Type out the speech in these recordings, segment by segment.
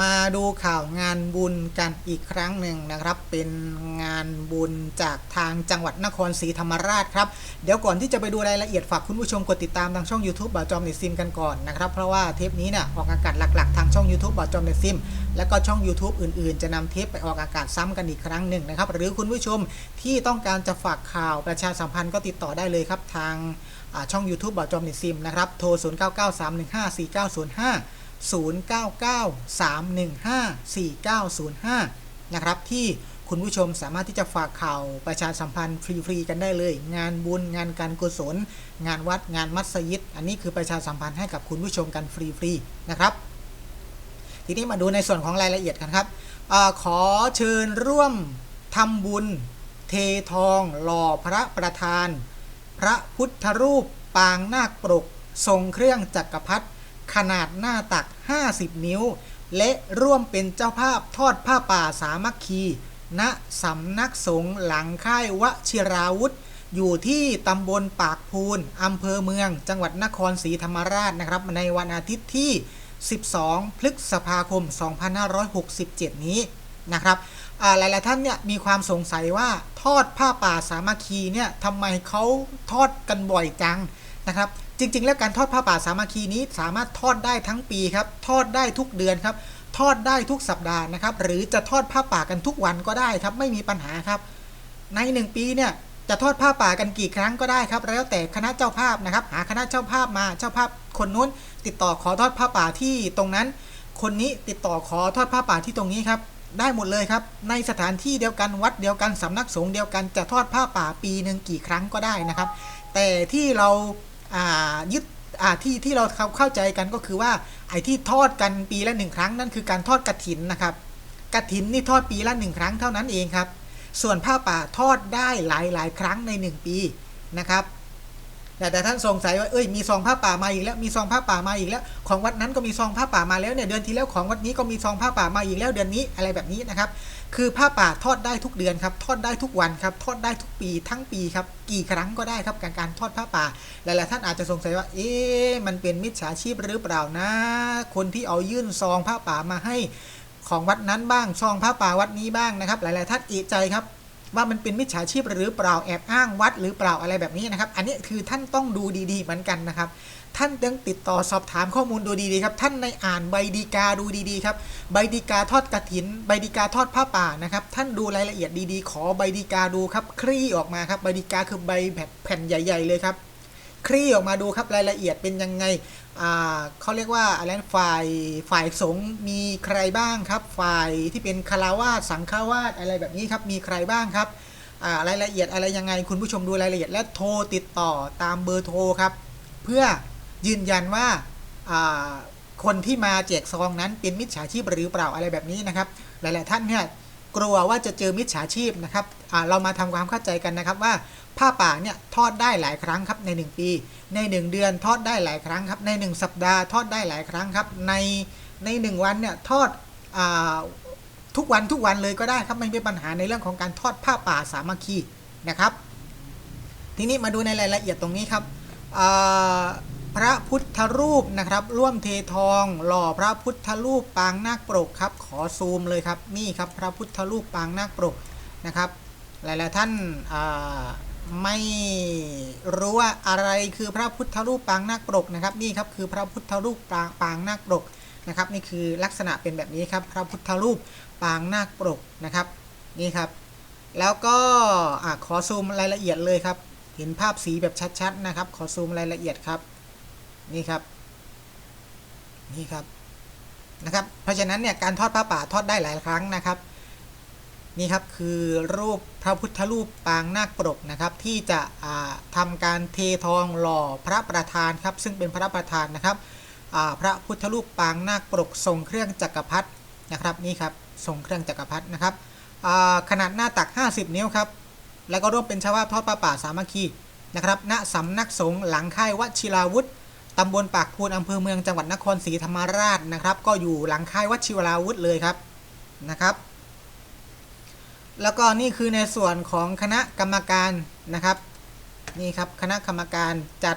มาดูข่าวงานบุญกันอีกครั้งหนึ่งนะครับ เป็นงานบุญจากทางจังหวัดนครศรีธรรมราชครับ เดี๋ยวก่อนที่จะไปดูรายละเอียดฝากคุณผู้ชมกดติดตามทางช่อง YouTube บ่าวจอมเนซิมกันก่อนนะครับ เพราะว่าเทปนี้เนี่ยออกอากาศหลักๆ ทางช่อง YouTube บ่าวจอมเนซิม แล้วก็ช่อง YouTube อื่นๆ จะนำเทปไปออกอากาศซ้ำกันอีกครั้งหนึ่งนะครับ หรือคุณผู้ชมที่ต้องการจะฝากข่าวประชาสัมพันธ์ก็ติดต่อได้เลยครับทางช่อง YouTube บ่าวจอมเนซิมนะครับ โทร 0993154905 0993154905 นะครับ ที่คุณผู้ชมสามารถที่จะฝากข่าวประชาสัมพันธ์ฟรีๆกันได้เลย งานบุญงานการกุศล งานวัดงานมัสยิด อันนี้คือประชาสัมพันธ์ให้กับคุณผู้ชมกันฟรีๆนะครับ ทีนี้มาดูในส่วนของรายละเอียดกันครับอขอเชิญร่วมทำบุญ เททอง หล่อพระประธาน พระพุทธรูป ปางนาคปรก ทรงเครื่องจักรพรรดิ ขนาดหน้าตัก 50 นิ้ว และร่วมเป็นเจ้าภาพทอดผ้าป่าสามัคคี ณสำนักสงฆ์หลังค่ายวชิราวุธ อยู่ที่ตำบลปากพูนอำเภอเมือง จังหวัดนครศรีธรรมราชนะครับ ในวันอาทิตย์ที่ 12 พฤษภาคม 2567 นี้นะครับอ่าหลายๆท่านเนี่ยมีความสงสัยว่าทอดผ้าป่าสามัคคีเนี่ยทำไมเขาทอดกันบ่อยจังนะครับ จริง ๆ แล้วการทอดผ้าป่าสามัคคีนี้สามารถทอดได้ทั้งปีครับ ทอดได้ทุกเดือนครับ ทอดได้ทุกสัปดาห์นะครับ หรือจะทอดผ้าป่ากันทุกวันก็ได้ครับ ไม่มีปัญหาครับ ในหนึ่งปีเนี่ยจะทอดผ้าป่ากันกี่ครั้งก็ได้ครับ แล้วแต่คณะเจ้าภาพนะครับ หาคณะเจ้าภาพมา เจ้าภาพคนนู้น ติดต่อขอทอดผ้าป่าที่ตรงนั้น คนนี้ติดต่อขอทอดผ้าป่าที่ตรงนี้ครับ ได้หมดเลยครับ ในสถานที่เดียวกันวัดเดียวกันสำนักสงฆ์เดียวกันจะทอดผ้าป่าปีหนึ่งกี่ครั้งก็ได้นะครับ แต่ที่เราอ่า ยึดที่ที่เราเข้าใจกันก็คือว่าไอ้ที่ทอดกันปีละหนึ่งครั้งนั่นคือการทอดกระถินนะครับกระถินนี่ทอดปีละหนึ่งครั้งเท่านั้นเองครับ ส่วนผ้าป่าทอดได้หลายหลายๆครั้งใน 1 ปีนะครับ แต่แต่ท่านสงสัยว่าเอ้ยมีซองผ้าป่ามาอีกแล้วมีซองผ้าป่ามาอีกแล้ว ของวัดนั้นก็มีซองผ้าป่ามาแล้วเนี่ยเดือนที่แล้วของวัดนี้ก็มีซองผ้าป่ามาอีกแล้วเดือนนี้อะไรแบบนี้นะครับ คือผ้าป่าทอดได้ทุกเดือนครับทอดได้ทุกวันครับทอดได้ทุกปีทั้งปีครับกี่ครั้งก็ได้ครับการการทอดผ้าป่าหลายๆท่านอาจจะสงสัยว่า เอ๊ะมันเป็นมิจฉาชีพหรือเปล่านะ คนที่เอายื่นซองผ้าป่ามาให้ของวัดนั้นบ้างซองผ้าป่าวัดนี้บ้างนะครับ หลาย ๆ ท่านเอะใจครับ ว่ามันเป็นมิจฉาชีพหรือเปล่าแอบอ้างวัดหรือเปล่าอะไรแบบนี้นะครับ อันนี้คือท่านต้องดูดีๆเหมือนกันนะครับ ท่านต้องติดต่อสอบถามข้อมูลดูดีๆครับ ท่านในอ่านใบดีกาดูดีๆครับ ใบดีกาทอดกระถิน ใบดีกาทอดผ้าป่านะครับ ท่านดูรายละเอียดดีๆ ขอใบดีกาดูครับ คลี่ออกมาครับ ใบดีกาคือใบแบบแผ่นใหญ่ ๆ เลยครับคลี่ออกมาดูครับรายละเอียดเป็นยังไง เขาเรียกว่าอะไรนะฝ่ายฝ่ายสงฆ์มีใครบ้างครับ ฝ่ายที่เป็นคารวาสสังฆวาสอะไรแบบนี้ครับมีใครบ้างครับอ่ารายละเอียดอะไรยังไงคุณผู้ชมดูรายละเอียดและโทรติดต่อตามเบอร์โทรครับ เพื่อยืนยันว่าอ่าคนที่มาแจกซองนั้นเป็นมิจฉาชีพหรือเปล่าอะไรแบบนี้นะครับ หลาย ๆ ท่านเนี่ย กลัวว่าจะเจอมิจฉาชีพนะครับเรามาทำความเข้าใจกันนะครับว่าผ้าป่าเนี่ยทอดได้หลายครั้งครับใน 1 ปี ใน 1 เดือนทอดได้หลายครั้งครับใน 1 สัปดาห์ทอดได้หลายครั้งครับในใน 1 วันเนี่ยทอดอทุกวันทุกวันเลยก็ได้ครับไม่มีปัญหาในเรื่องของการทอดผ้าป่าสามัคคีนะครับ ทีนี้มาดูในรายละเอียดตรงนี้ครับ พระพุทธรูปนะครับร่วมเททอง หล่อพระพุทธรูปปางนาคปรกครับ ขอซูมเลยครับนี่ครับพระพุทธรูปปางนาคปรกนะครับ หลายๆท่านอ่าไม่รู้ว่าอะไรคือพระพุทธรูปปางนาคปรกนะครับนี่ครับคือพระพุทธรูปปางปางนาคปรกนะครับ นี่คือลักษณะเป็นแบบนี้ครับ พระพุทธรูปปางนาคปรกนะครับนี่ครับ แล้วก็อขอซูมรายละเอียดเลยครับ เห็นภาพสีแบบชัดๆนะครับ ขอซูมรายละเอียดครับ นี่ครับ นี่ครับนะครับ เพราะฉะนั้นเนี่ยการทอดผ้าป่าทอดได้หลายครั้งนะครับ นี่ครับคือรูปพระพุทธรูปปางนาคปรกนะครับ ที่จะอ่าทำการเททองหล่อพระประธานครับ ซึ่งเป็นพระประธานนะครับพระพุทธรูปปางนาคปรกทรงเครื่องจักรพรรดินะครับนี่ครับทรงเครื่องจักรพรรดินะครับขนาดหน้าตัก 50 นิ้วครับแล้วก็ร่วมเป็นชาวบ้านทอดผ้าป่าสามัคคีนะครับณสำนักสงฆ์หลังค่ายวชิราวุธ ตำบลปากพูนอำเภอเมืองจังหวัดนครศรีธรรมราชนะครับ ก็อยู่หลังค่ายวชิราวุธเลยครับนะครับ แล้วก็นี่คือในส่วนของคณะกรรมการนะครับนี่ครับคณะกรรมการจัด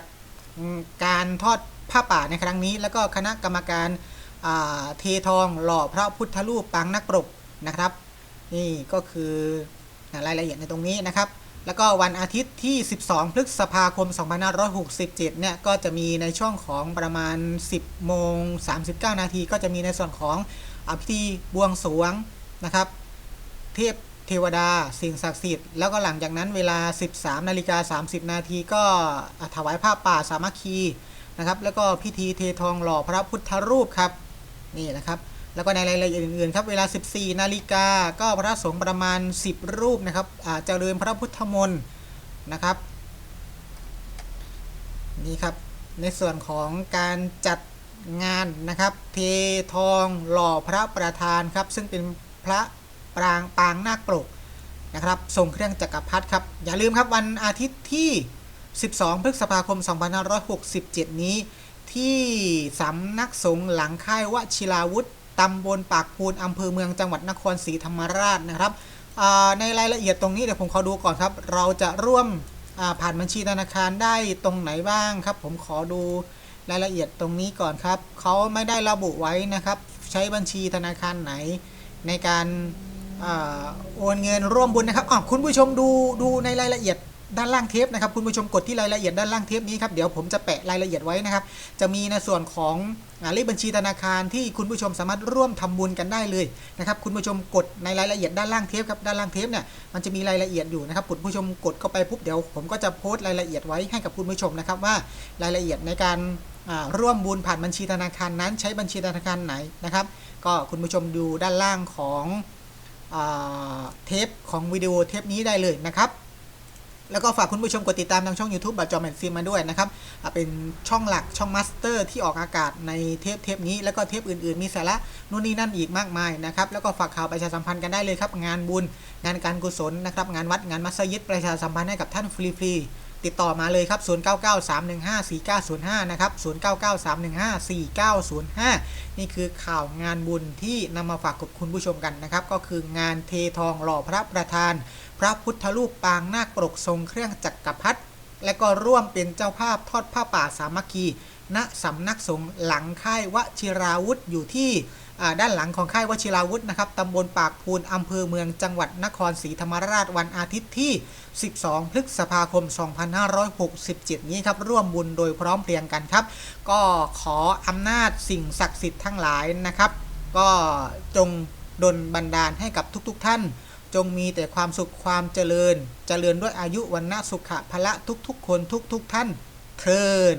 การทอดผ้าป่าในครั้งนี้ แล้วก็คณะกรรมการเททองหล่อพระพุทธรูปปางนักปรกนะครับ นี่ก็คือรายละเอียดในตรงนี้นะครับ แล้วก็วันอาทิตย์ที่ 12 พฤษภาคม 2567 เนี่ย ก็จะมีในช่วงของประมาณ 10 โมง 39 นาที ก็จะมีในส่วนของอพิธีบวงสรวงนะครับ เทพเทวดา สิ่งศักดิ์สิทธิ์ แล้วก็หลังจากนั้นเวลา 13 นาฬิกา 30 นาทีก็ถวายผ้าป่าสามัคคีนะครับ แล้วก็พิธีเททองหล่อพระพุทธรูปครับ นี่นะครับ แล้วก็ในรายละเอียดอื่นๆครับ เวลา 14 นาฬิกา ก็พระสงฆ์ประมาณ 10 รูปนะครับอาเจริญพระพุทธมนต์นะครับ นี่ครับ ในส่วนของการจัดงานนะครับเททองหล่อพระประธานครับ ซึ่งเป็นพระปรางปางนาคปรกนะครับทรงเครื่องจักรพรรดิครับ อย่าลืมครับวันอาทิตย์ที่ 12 พฤษภาคม 2567 นี้ ที่สำนักสงฆ์หลังค่ายวชิราวุธตำบลปากพูนอำเภอเมืองจังหวัดนครศรีธรรมราชนะครับในรายละเอียดตรงนี้เดี๋ยวผมขอดูก่อนครับ เราจะร่วมผ่านบัญชีธนาคารได้ตรงไหนบ้างครับ ผมขอดูรายละเอียดตรงนี้ก่อนครับเขาไม่ได้ระบุไว้นะครับ ใช้บัญชีธนาคารไหนในการอโอนเงินร่วมบุญนะครับอ๋อคุณผู้ชมดูดูในรายละเอียด ด้านล่างเทปนะครับคุณผู้ชมกดที่รายละเอียดด้านล่างเทปนี้ครับเดี๋ยวผมจะแปะรายละเอียดไว้นะครับ จะมีในส่วนของเลขบัญชีธนาคารที่คุณผู้ชมสามารถร่วมทำบุญกันได้เลยนะครับคุณผู้ชมกดในรายละเอียดด้านล่างเทปครับด้านล่างเทปเนี่ยมันจะมีรายละเอียดอยู่นะครับคุณผู้ชมกดเข้าไปปุ๊บเดี๋ยวผมก็จะโพสต์รายละเอียดไว้ให้กับคุณผู้ชมนะครับว่ารายละเอียดในการร่วมบุญผ่านบัญชีธนาคารนั้น ใช้บัญชีธนาคารไหนนะครับ ก็คุณผู้ชมดูด้านล่างของเทปของวิดีโอเทปนี้ได้เลยนะครับ แล้วก็ฝากคุณผู้ชมกดติดตามทางช่อง YouTube บัตรจอมแอนซีมาด้วยนะครับ เป็นช่องหลักช่องมาสเตอร์ที่ออกอากาศในเทปเทปนี้ แล้วก็เทปอื่นๆ มีสาระนู่นนี่นั่นอีกมากมายนะครับ แล้วก็ฝากข่าวประชาสัมพันธ์กันได้เลยครับ งานบุญ งานการกุศลนะครับ งานวัด งานมัสยิดประชาสัมพันธ์ให้กับท่านฟรีๆ ติดต่อมาเลยครับ 0993154905 นะครับ 0993154905 นี่คือข่าวงานบุญที่นำมาฝากกับคุณผู้ชมกันนะครับ ก็คืองานเททองหล่อพระประธาน พระพุทธรูปปางนาคปรกทรงเครื่องจักรพรรดิและก็ร่วมเป็นเจ้าภาพทอดผ้าป่าสามัคคี ณสำนักสงฆ์หลังค่ายวชิราวุธอยู่ที่ ด้านหลังของค่ายวชิราวุธนะครับตำบลปากพูนอำเภอเมืองจังหวัดนครศรีธรรมราชวันอาทิตย์ที่ 12 พฤษภาคม 2567 นี้ครับร่วมบุญโดยพร้อมเพรียงกันครับ ก็ขออำนาจสิ่งศักดิ์สิทธิ์ทั้งหลายนะครับ ก็จงดลบันดาลให้กับทุกๆท่าน จงมีแต่ความสุขความเจริญ เจริญด้วยอายุวันนะสุขะพละทุกๆ คนทุกๆท่านเทิน